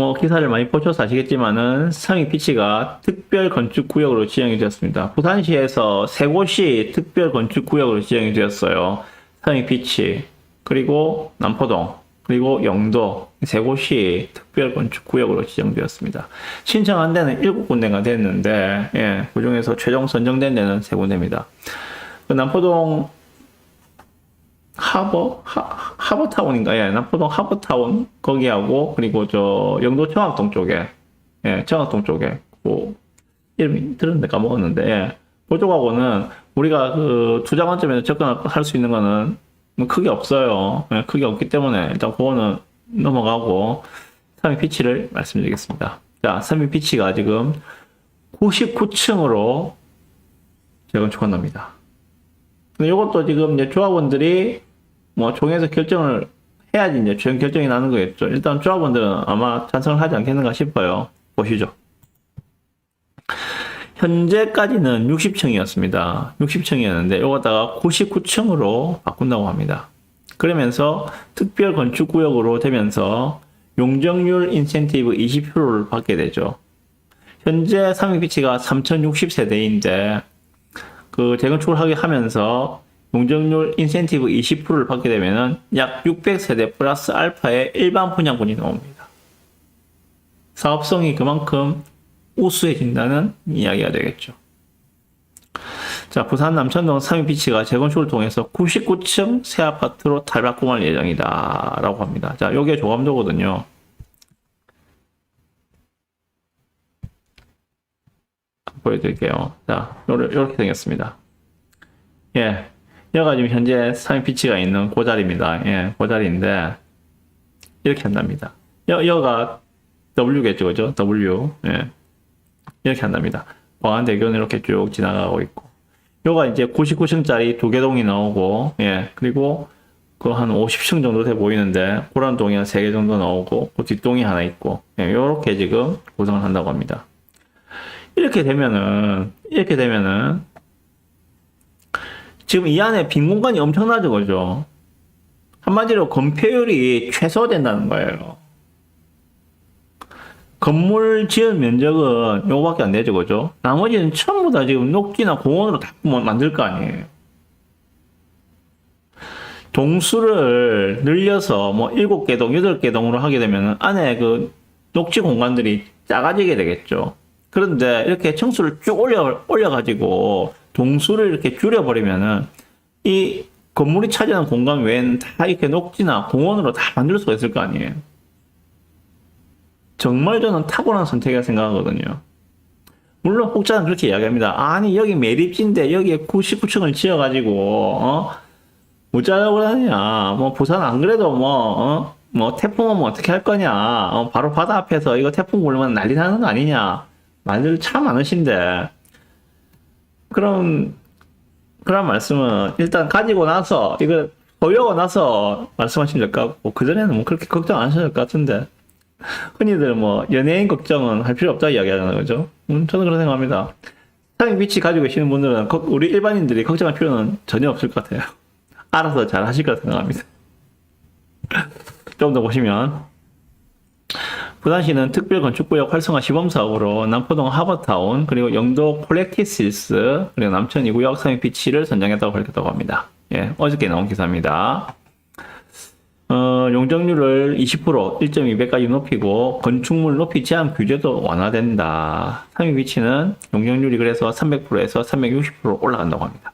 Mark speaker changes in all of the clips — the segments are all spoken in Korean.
Speaker 1: 뭐 기사를 많이 보셔서 아시겠지만은 상위 피치가 특별 건축 구역으로 지정이 되었습니다. 부산시에서 세 곳이 특별 건축 구역으로 지정이 되었어요. 상위 피치 그리고 남포동 그리고 영도 세 곳이 특별 건축 구역으로 지정되었습니다. 신청한 데는 일곱 군데가 됐는데 예, 그 중에서 최종 선정된 데는 세 군데입니다. 그 남포동 하버 하, 하버타운인가 예 남포동 하버타운 거기하고 그리고 저 영도 청학동 쪽에 예 청학동 쪽에 뭐 이름이 들었는데 까먹었는데 예. 그쪽하고는 우리가 그 투자 관점에서 접근할 수 있는 거는 뭐 크게 없어요. 예, 크게 없기 때문에 일단 그거는 넘어가고 3위 피치를 말씀드리겠습니다. 자 3위 피치가 지금 99층으로 재건축한 겁니다. 근데 이것도 지금 이제 조합원들이 뭐 종에서 결정을 해야지 이제 최종 결정이 나는 거겠죠. 일단 조합원들은 아마 찬성을 하지 않겠는가 싶어요. 보시죠. 현재까지는 60층이었습니다. 60층이었는데 이거다가 99층으로 바꾼다고 합니다. 그러면서 특별 건축 구역으로 되면서 용적률 인센티브 20%를 받게 되죠. 현재 상위 비치가 3060세대인데 그 재건축을 하게 하면서 용적률 인센티브 20%를 받게 되면은 약 600세대 플러스 알파의 일반 분양분이 나옵니다. 사업성이 그만큼 우수해진다는 이야기가 되겠죠. 자, 부산 남천동 상위 비치가 재건축을 통해서 99층 새 아파트로 탈바꿈할 예정이다. 라고 합니다. 자, 요게 조감도거든요. 보여드릴게요. 자, 요렇게 생겼습니다. 예. 여기가 지금 현재 상위 피치가 있는 그 자리입니다. 예, 그 자리인데, 이렇게 한답니다. 여, 여가 W겠죠, 그죠? W. 예. 이렇게 한답니다. 광안대교는 이렇게 쭉 지나가고 있고. 요가 이제 99층짜리 두 개 동이 나오고, 예, 그리고 그 한 50층 정도 돼 보이는데, 그런 동이 한 세 개 정도 나오고, 그 뒷동이 하나 있고, 예, 요렇게 지금 구성을 한다고 합니다. 이렇게 되면은, 이렇게 되면은, 지금 이 안에 빈 공간이 엄청나죠, 그죠? 한마디로 건폐율이 최소화된다는 거예요. 건물 지은 면적은 요거밖에 안 되죠, 그죠? 나머지는 전부 다 지금 녹지나 공원으로 다뭐 만들 거 아니에요. 동수를 늘려서 뭐 7개 동, 8개 동으로 하게 되면 안에 그 녹지 공간들이 작아지게 되겠죠. 그런데 이렇게 청수를 쭉 올려, 올려가지고 동수를 이렇게 줄여버리면은 이 건물이 차지하는 공간 외에는 다 이렇게 녹지나 공원으로 다 만들 수가 있을 거 아니에요. 정말 저는 탁월한 선택이라 생각하거든요. 물론 혹자는 그렇게 이야기합니다. 아니 여기 매립지인데 여기에 99층을 지어가지고 어? 무자라고 하냐? 뭐 부산 안 그래도 뭐 어? 뭐 태풍 오면 어떻게 할 거냐? 어, 바로 바다 앞에서 이거 태풍 불면 난리 나는 거 아니냐? 말들 참 많으신데 그럼 그런 말씀은 일단 가지고 나서 이거 보유하고 나서 말씀하시면 될 것 같고 그 전에는 뭐 그렇게 걱정 안 하셔도 될 것 같은데 흔히들 뭐 연예인 걱정은 할 필요 없다 이야기하잖아요, 그죠? 음, 저는 그렇게 생각합니다. 상위 위치 가지고 계시는 분들은 거- 우리 일반인들이 걱정할 필요는 전혀 없을 것 같아요. 알아서 잘 하실 거라 생각합니다. 좀 더 보시면 부산시는 특별건축구역 활성화 시범사업으로 남포동 하버타운 그리고 영도 콜렉티시스 그리고 남천 2구역 상위 피치를 선정했다고 밝혔다고 합니다. 예, 어저께 나온 기사입니다. 어, 용적률을 20% 1.2배까지 높이고 건축물 높이 제한 규제도 완화된다. 상위 위치는 용적률이 그래서 300%에서 360% 올라간다고 합니다.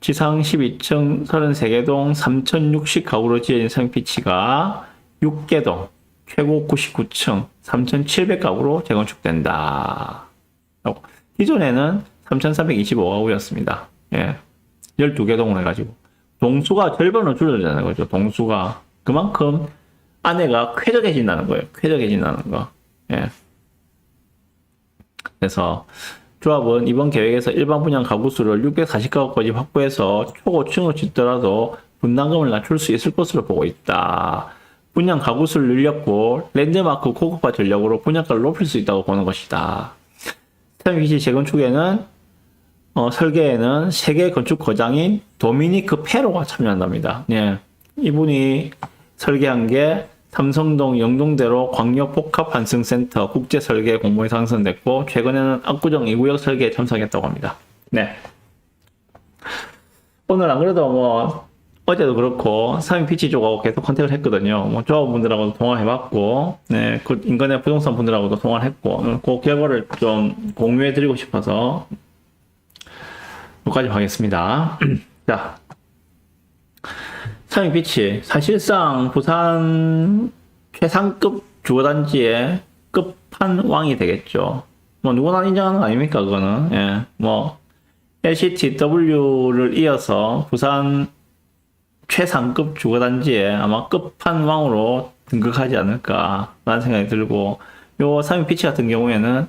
Speaker 1: 지상 12층 33개 동 3,060 가구로 지어진 상위 피치가 6개 동 최고 99층 3,700 가구로 재건축된다. 라고. 기존에는 3,325가구였습니다. 예. 12개 동으로 해가지고. 동수가 절반으로 줄어들잖아요. 그죠? 동수가. 그만큼 안에가 쾌적해진다는 거예요. 쾌적해진다는 거. 예. 그래서 조합은 이번 계획에서 일반 분양 가구 수를 640가구까지 확보해서 초고층을 짓더라도 분담금을 낮출 수 있을 것으로 보고 있다. 분양 가구 수를 늘렸고 랜드마크 고급화 전략으로 분양가를 높일 수 있다고 보는 것이다. 스타미시 재건축에는 어, 설계에는 세계 건축 거장인 도미니크 페로가 참여한답니다. 예. 이분이 설계한 게 삼성동 영동대로 광역복합환승센터 국제설계 공모에 당선됐고 최근에는 압구정 2구역 설계에 참석했다고 합니다. 네. 오늘 안 그래도 뭐 어제도 그렇고 상위 피치 쪽하고 계속 컨택을 했거든요. 뭐 조합분들하고도 통화해봤고, 네, 그 인근의 부동산 분들하고도 통화를 했고, 그 결과를 좀 공유해드리고 싶어서 여기까지 하겠습니다. 자, 상위 피치 사실상 부산 최상급 주거단지의 끝판왕이 되겠죠. 뭐 누구나 인정하는 거 아닙니까 그거는. 예, 뭐 LCTW를 이어서 부산 최상급 주거단지에 아마 끝판왕으로 등극하지 않을까라는 생각이 들고 요 3위 피치 같은 경우에는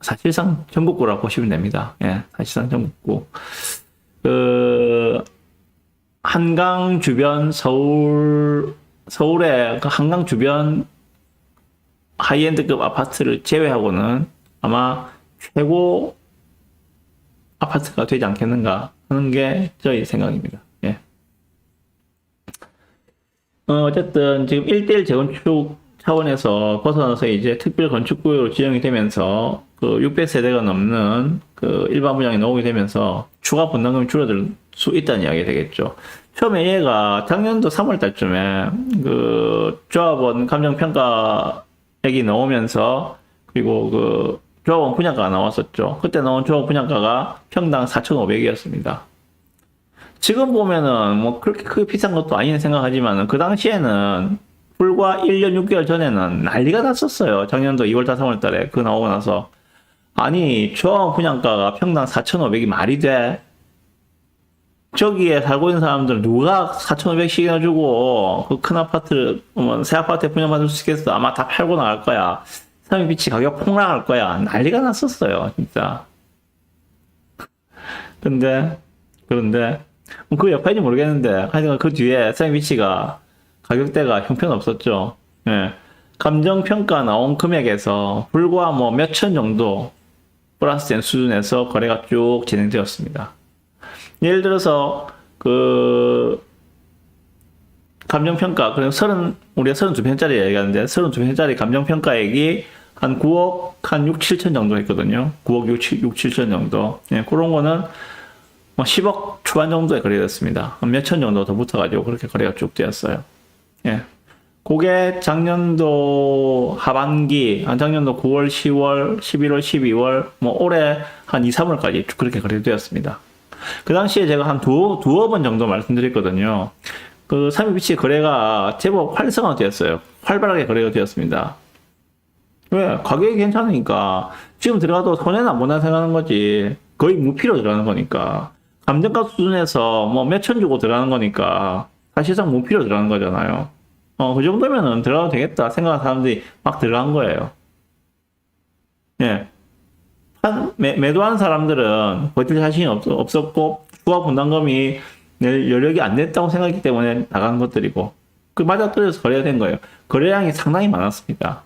Speaker 1: 사실상 전국구라고 보시면 됩니다. 예, 사실상 전국구. 그 한강 주변 서울 서울의 그 한강 주변 하이엔드급 아파트를 제외하고는 아마 최고 아파트가 되지 않겠는가 하는 게 저희 생각입니다. 예. 어, 어쨌든 지금 1대1 재건축 차원에서 벗어나서 이제 특별 건축구역으로 지정이 되면서 그 600세대가 넘는 그 일반 분양이 나오게 되면서 추가 분담금이 줄어들 수 있다는 이야기 되겠죠. 처음에 얘가 작년도 3월 달쯤에 그 조합원 감정평가액이 나오면서 그리고 그 조합원 분양가가 나왔었죠. 그때 나온 조합 분양가가 평당 4,500이었습니다. 지금 보면은 뭐 그렇게 크게 비싼 것도 아니는 생각하지만 그 당시에는 불과 1년 6개월 전에는 난리가 났었어요. 작년도 2월 달 3월 달에 그 나오고 나서. 아니 조합 분양가가 평당 4,500이 말이 돼? 저기에 살고 있는 사람들 누가 4,500씩이나 주고 그 큰 아파트 뭐, 새 아파트에 분양받을 수 있겠어? 아마 다 팔고 나갈 거야. 상위비치 가격 폭락할 거야. 난리가 났었어요 진짜. 근데 그런데 뭐 그 여파인지 모르겠는데 하여튼 그 뒤에 상위비치가 가격대가 형편없었죠 예. 감정평가 나온 금액에서 불과 뭐 몇 천 정도 플러스된 수준에서 거래가 쭉 진행되었습니다 예를 들어서 그 감정평가 그럼 서른 우리가 32편짜리 얘기하는데 32편짜리 감정평가액이 한 9억 한 6, 7천 정도 했거든요. 9억 6, 7, 6 7천 정도. 예, 그런 거는 뭐 10억 초반 정도에 거래됐습니다. 몇 천 정도 더 붙어가지고 그렇게 거래가 쭉 되었어요. 예. 그게 작년도 하반기, 한 작년도 9월, 10월, 11월, 12월, 뭐 올해 한 2, 3월까지 쭉 그렇게 거래되었습니다. 그 당시에 제가 한 두, 두어 번 정도 말씀드렸거든요. 그 3위 비치 거래가 제법 활성화되었어요. 활발하게 거래가 되었습니다. 왜? 가격이 괜찮으니까 지금 들어가도 손해나 못나 생각하는 거지. 거의 무피로 들어가는 거니까. 감정가 수준에서 뭐 몇 천 주고 들어가는 거니까 사실상 무피로 들어가는 거잖아요. 어, 그 정도면은 들어가도 되겠다 생각하는 사람들이 막 들어간 거예요. 예. 한, 매, 매도한 사람들은 버틸 자신이 없, 없었고, 추가 분담금이 낼 여력이 안 됐다고 생각했기 때문에 나간 것들이고, 그 맞아떨어져서 거래가 된 거예요. 거래량이 상당히 많았습니다.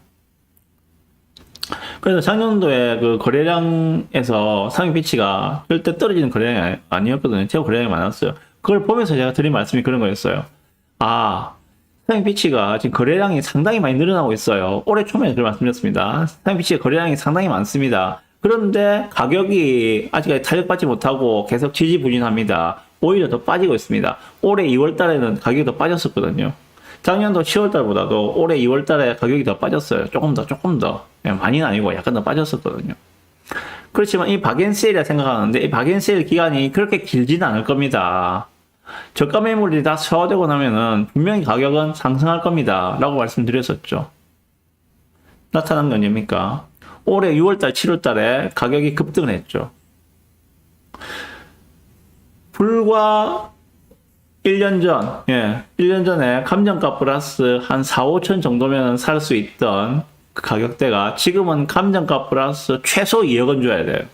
Speaker 1: 그래서 작년도에 그 거래량에서 상위 비치가 절대 떨어지는 거래량이 아니- 아니었거든요. 최고 거래량이 많았어요. 그걸 보면서 제가 드린 말씀이 그런 거였어요. 아, 상위 비치가 지금 거래량이 상당히 많이 늘어나고 있어요. 올해 초에 그걸 말씀드렸습니다. 상위 비치의 거래량이 상당히 많습니다. 그런데 가격이 아직까지 타격받지 못하고 계속 지지부진합니다. 오히려 더 빠지고 있습니다. 올해 2월 달에는 가격이 더 빠졌었거든요. 작년도 10월 달보다도 올해 2월 달에 가격이 더 빠졌어요. 조금 더, 조금 더. 예, 많이는 아니고 약간 더 빠졌었거든요. 그렇지만 이 박앤세일이라 생각하는데 이 박앤세일 기간이 그렇게 길지는 않을 겁니다. 저가 매물이 다 소화되고 나면은 분명히 가격은 상승할 겁니다. 라고 말씀드렸었죠. 나타난 건 뭡니까? 올해 6월달, 7월달에 가격이 급등을 했죠. 불과 1년 전, 예, 1년 전에 감정가 플러스 한 4, 5천 정도면 살 수 있던 그 가격대가 지금은 감정가 플러스 최소 2억 원 줘야 돼요.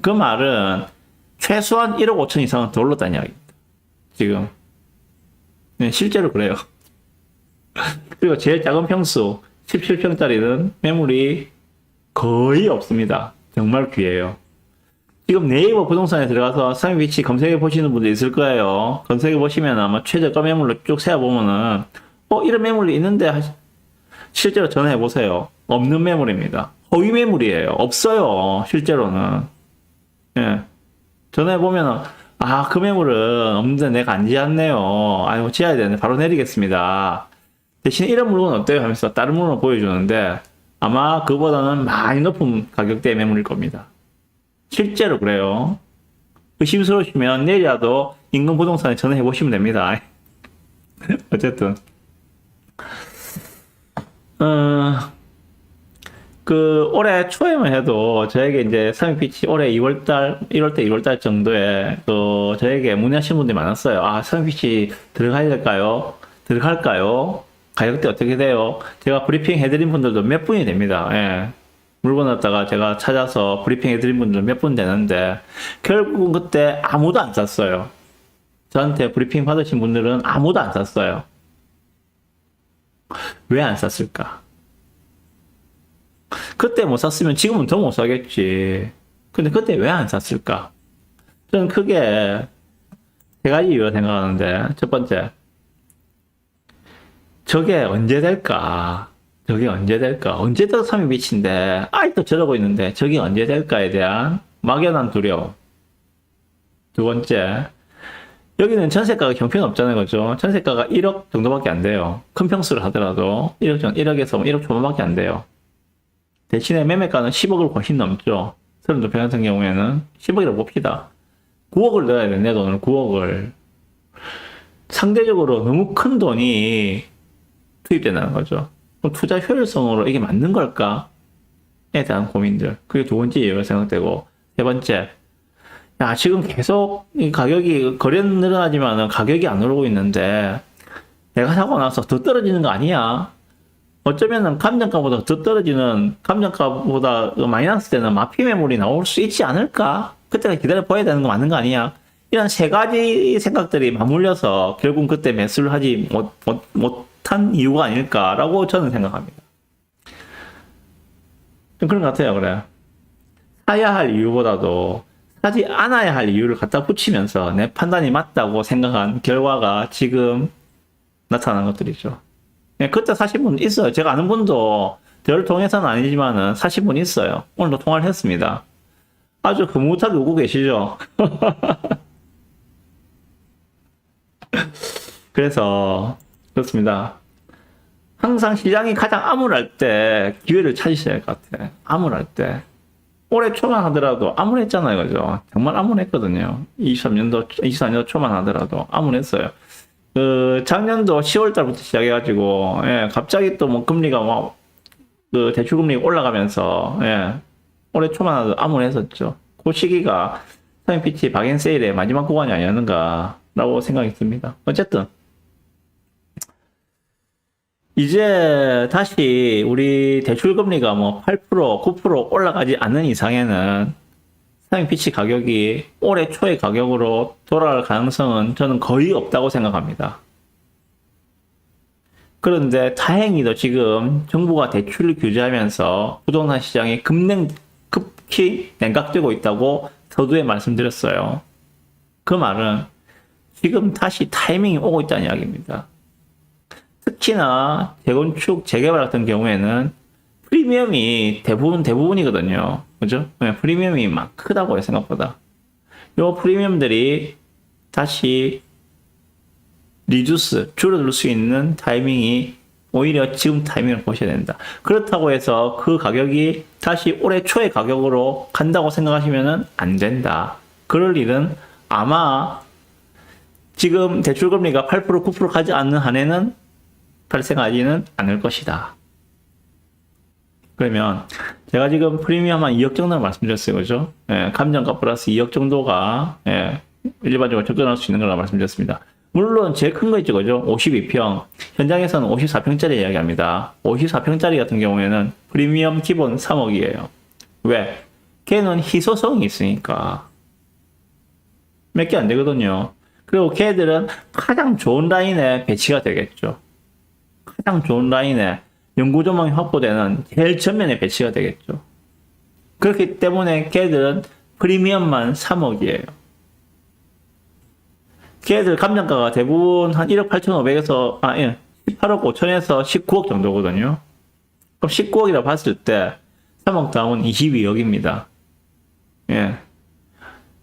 Speaker 1: 그 말은 최소한 1억 5천 이상은 더 올랐다는 이야기입니다. 지금. 네, 실제로 그래요. 그리고 제일 작은 평수, 17평짜리는 매물이 거의 없습니다. 정말 귀해요. 지금 네이버 부동산에 들어가서 상위 위치 검색해 보시는 분들 있을 거예요. 검색해 보시면 아마 최저가 매물로 쭉 세어 보면은 어, 이런 매물이 있는데 하시- 실제로 전화해 보세요. 없는 매물입니다. 허위 매물이에요. 없어요. 실제로는. 예. 전화해 보면은 아, 그 매물은 없는데 내가 안 지었네요. 아이고, 지어야 되는데 바로 내리겠습니다. 대신 이런 물건 어때요? 하면서 다른 물건을 보여주는데 아마 그보다는 많이 높은 가격대의 매물일 겁니다. 실제로 그래요. 의심스러우시면 내일이라도 인근 부동산에 전화해 보시면 됩니다. 어쨌든. 어, 그 올해 초에만 해도 저에게 이제 서민피치 올해 2월달, 1월달, 2월달 정도에 그 저에게 문의하신 분들이 많았어요. 아 서민피치 들어가야 될까요? 들어갈까요? 가격대 어떻게 돼요? 제가 브리핑 해드린 분들도 몇 분이 됩니다. 예. 물건 갖다가 제가 찾아서 브리핑 해드린 분들 몇 분 되는데 결국은 그때 아무도 안 샀어요. 저한테 브리핑 받으신 분들은 아무도 안 샀어요. 왜 안 샀을까? 그때 못 샀으면 지금은 더 못 사겠지. 근데 그때 왜 안 샀을까? 저는 크게 세 가지 이유가 생각하는데, 첫 번째, 저게 언제 될까? 저게 언제 될까? 언제 더 3위 빛인데, 아직도 저러고 있는데, 저게 언제 될까에 대한 막연한 두려움. 두 번째, 여기는 전세가가 형편없잖아요, 그죠? 전세가가 1억 정도밖에 안 돼요. 큰 평수를 하더라도 1억 정, 1억에서 1억 초반밖에 안 돼요. 대신에 매매가는 10억을 훨씬 넘죠. 서른도 평 같은 경우에는 10억이라고 봅시다. 9억을 넣어야 돼, 내 돈을 9억을. 상대적으로 너무 큰 돈이 투입된다는 거죠. 투자 효율성으로 이게 맞는 걸까? 에 대한 고민들. 그게 두 번째 이유가 생각되고, 세 번째, 야, 지금 계속 이 가격이, 거래는 늘어나지만 가격이 안 오르고 있는데, 내가 사고 나서 더 떨어지는 거 아니야? 어쩌면은 감정가보다 더 떨어지는, 감정가보다 마이너스 되는 마피 매물이 나올 수 있지 않을까? 그때가 기다려 봐야 되는 거 맞는 거 아니야? 이런 세 가지 생각들이 맞물려서 결국 그때 매수를 하지 못, 못, 못 한 이유가 아닐까라고 저는 생각합니다. 좀 그런 것 같아요, 그래. 사야 할 이유보다도 사지 않아야 할 이유를 갖다 붙이면서 내 판단이 맞다고 생각한 결과가 지금 나타난 것들이죠. 예, 그때 사신 분 있어요. 제가 아는 분도 저를 통해서는 아니지만은 사신 분 있어요. 오늘도 통화를 했습니다. 아주 흐뭇하게 웃고 계시죠? 그래서 그렇습니다. 항상 시장이 가장 암울할 때 기회를 찾으셔야 할 것 같아. 암울할 때. 올해 초만 하더라도 암울했잖아요, 그죠? 정말 암울했거든요. 23년도, 24년도 초만 하더라도 암울했어요. 그, 작년도 10월 달부터 시작해가지고, 예, 갑자기 또 뭐 금리가 막, 그 대출금리가 올라가면서, 예, 올해 초만 하도 암울했었죠. 그 시기가 타임피치 박앤세일의 마지막 구간이 아니었는가라고 생각이 듭니다. 어쨌든, 이제 다시 우리 대출 금리가 뭐 8%, 9% 올라가지 않는 이상에는 사용 피치 가격이 올해 초의 가격으로 돌아갈 가능성은 저는 거의 없다고 생각합니다. 그런데 다행히도 지금 정부가 대출을 규제하면서 부동산 시장이 급냉, 급히 냉각되고 있다고 서두에 말씀드렸어요. 그 말은 지금 다시 타이밍이 오고 있다는 이야기입니다. 특히나 재건축, 재개발 같은 경우에는 프리미엄이 대부분, 대부분이거든요. 그죠? 네, 프리미엄이 막 크다고요, 생각보다. 요 프리미엄들이 다시 리듀스, 줄어들 수 있는 타이밍이 오히려 지금 타이밍을 보셔야 된다. 그렇다고 해서 그 가격이 다시 올해 초의 가격으로 간다고 생각하시면 안 된다. 그럴 일은 아마 지금 대출금리가 8% 9% 가지 않는 한에는 발생하지는 않을 것이다. 그러면 제가 지금 프리미엄 한 2억 정도를 말씀드렸어요. 그죠? 예, 감정가 플러스 2억 정도가 예, 일반적으로 접근할 수 있는 거라고 말씀드렸습니다. 물론 제일 큰 거 있죠. 그죠? 52평. 현장에서는 54평짜리 이야기합니다. 54평짜리 같은 경우에는 프리미엄 기본 3억이에요. 왜? 걔는 희소성이 있으니까. 몇 개 안 되거든요. 그리고 걔들은 가장 좋은 라인에 배치가 되겠죠. 가장 좋은 라인에 연구 조망이 확보되는 제일 전면에 배치가 되겠죠. 그렇기 때문에 걔들은 프리미엄만 3억이에요. 걔들 감정가가 대부분 한 1억 8,500에서, 아, 예, 8억 5천에서 19억 정도거든요. 그럼 19억이라 봤을 때 3억 다운 22억입니다. 예.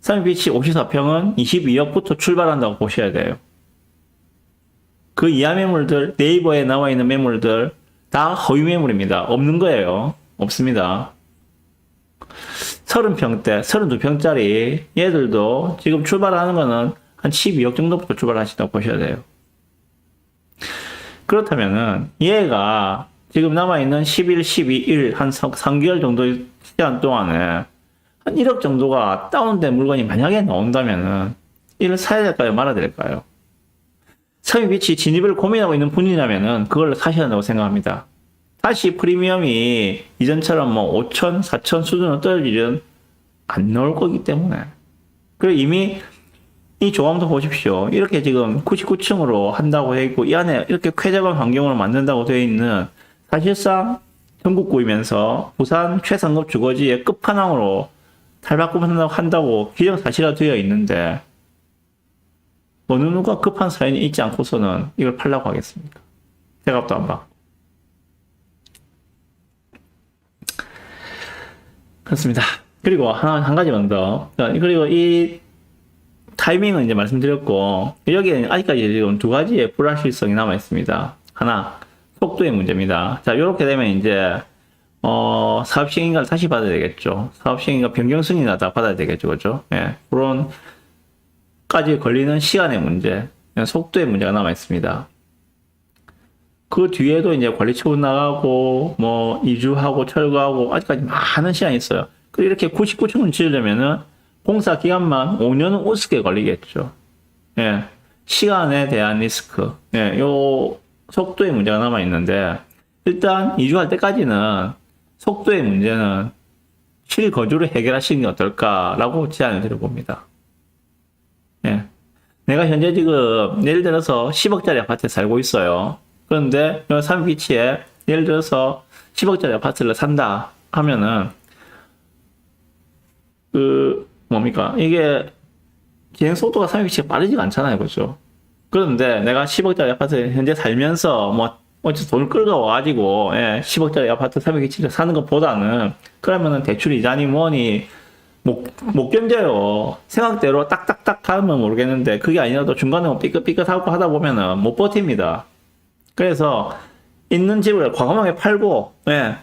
Speaker 1: 삼비치 54평은 22억부터 출발한다고 보셔야 돼요. 그 이하 매물들, 네이버에 나와 있는 매물들 다 허위 매물입니다. 없는 거예요. 없습니다. 30평대, 32평짜리 얘들도 지금 출발하는 거는 한 12억 정도부터 출발하신다고 보셔야 돼요. 그렇다면은 얘가 지금 남아있는 11, 12, 1, 한 3개월 정도 시간 동안에 한 1억 정도가 다운된 물건이 만약에 나온다면은 이를 사야 될까요? 말아야 될까요? 삼위비치 진입을 고민하고 있는 분이라면은 그걸 사셔야 한다고 생각합니다. 다시 프리미엄이 이전처럼 뭐 5천, 4천 수준으로 일은 안 나올 거기 때문에. 그리고 이미 이 조감도 보십시오. 이렇게 지금 99층으로 한다고 해 있고, 이 안에 이렇게 쾌적한 환경으로 만든다고 되어 있는 사실상 전국구이면서 부산 최상급 주거지의 끝판왕으로 탈바꿈 한다고 한다고 기정사실화 되어 있는데, 어느 누가 급한 사연이 있지 않고서는 이걸 팔라고 하겠습니까? 대답도 안 받고. 그렇습니다. 그리고 하나, 한 가지만 더. 그리고 이 타이밍은 이제 말씀드렸고, 여기에는 아직까지 지금 두 가지의 불확실성이 남아 있습니다. 하나, 속도의 문제입니다. 자, 요렇게 되면 이제, 어, 사업 시행인가를 다시 받아야 되겠죠. 사업 시행인가 변경 승인이나 다 받아야 되겠죠. 그죠? 예. 그런, 까지 걸리는 시간의 문제, 속도의 문제가 남아 있습니다. 그 뒤에도 이제 관리 처분 나가고, 뭐, 이주하고, 철거하고, 아직까지 많은 시간이 있어요. 그 이렇게 99층을 지으려면은, 공사 기간만 5년은 우습게 걸리겠죠. 예. 시간에 대한 리스크. 예. 요, 속도의 문제가 남아 있는데, 일단, 이주할 때까지는, 속도의 문제는, 실거주를 해결하시는 게 어떨까라고 제안을 드려봅니다. 예. 내가 현재 지금, 예를 들어서 10억짜리 아파트에 살고 있어요. 그런데, 여기 삼비치에, 예를 들어서 10억짜리 아파트를 산다 하면은, 그, 뭡니까? 이게, 진행 속도가 삼비치가 빠르지가 않잖아요. 그죠? 그런데 내가 10억짜리 아파트에 현재 살면서, 뭐, 어째 돈을 끌고 와가지고, 예, 10억짜리 아파트 300기치를 사는 것보다는, 그러면은 대출 이자니 뭐니, 못, 못 견뎌요. 생각대로 딱딱딱 하면 모르겠는데, 그게 아니라도 중간에 뭐 삐끗삐끗하고 하다 보면은 못 버팁니다. 그래서, 있는 집을 과감하게 팔고, 예,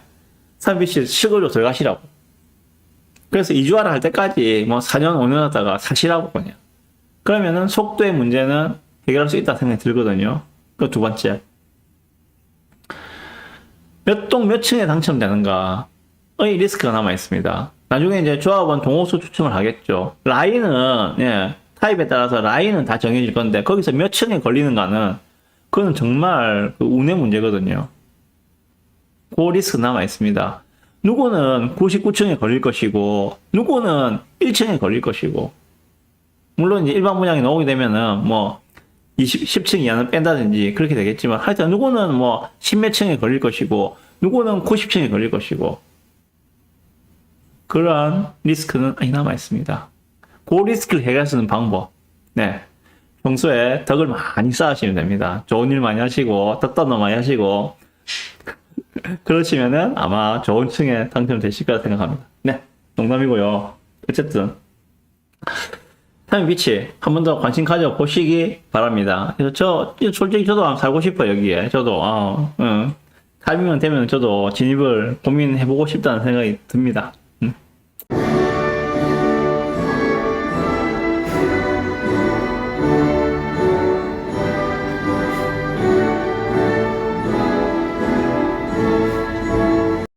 Speaker 1: 삼비 씨 실거주 들어가시라고. 그래서 이주하라 할 때까지 뭐 4년, 5년 하다가 사시라고 그냥. 그러면은 속도의 문제는 해결할 수 있다 생각이 들거든요. 그 두 번째. 몇 동 몇 층에 당첨되는가의 리스크가 남아 있습니다. 나중에 이제 조합원 동호수 추첨을 하겠죠. 라인은, 예, 타입에 따라서 라인은 다 정해질 건데, 거기서 몇 층에 걸리는가는, 그건 정말 그 운의 문제거든요. 그 리스크 남아 있습니다. 누구는 99층에 걸릴 것이고, 누구는 1층에 걸릴 것이고, 물론 이제 일반 분양이 나오게 되면은 뭐, 20, 10층 이하는 뺀다든지 그렇게 되겠지만, 하여튼 누구는 뭐, 10몇 층에 걸릴 것이고, 누구는 90층에 걸릴 것이고, 그러한 리스크는 아직 남아 있습니다. 그 리스크를 있는 방법. 네. 평소에 덕을 많이 쌓으시면 됩니다. 좋은 일 많이 하시고, 덕담도 많이 하시고, 그러시면은 아마 좋은 층에 당첨되실 거라 생각합니다. 네. 농담이고요. 어쨌든. 타임 위치 한 번 더 관심 가져 보시기 바랍니다. 그래서 저 솔직히 저도 살고 싶어요 여기에 저도 아, 응. 타이밍은 되면 저도 진입을 고민해보고 싶다는 생각이 듭니다.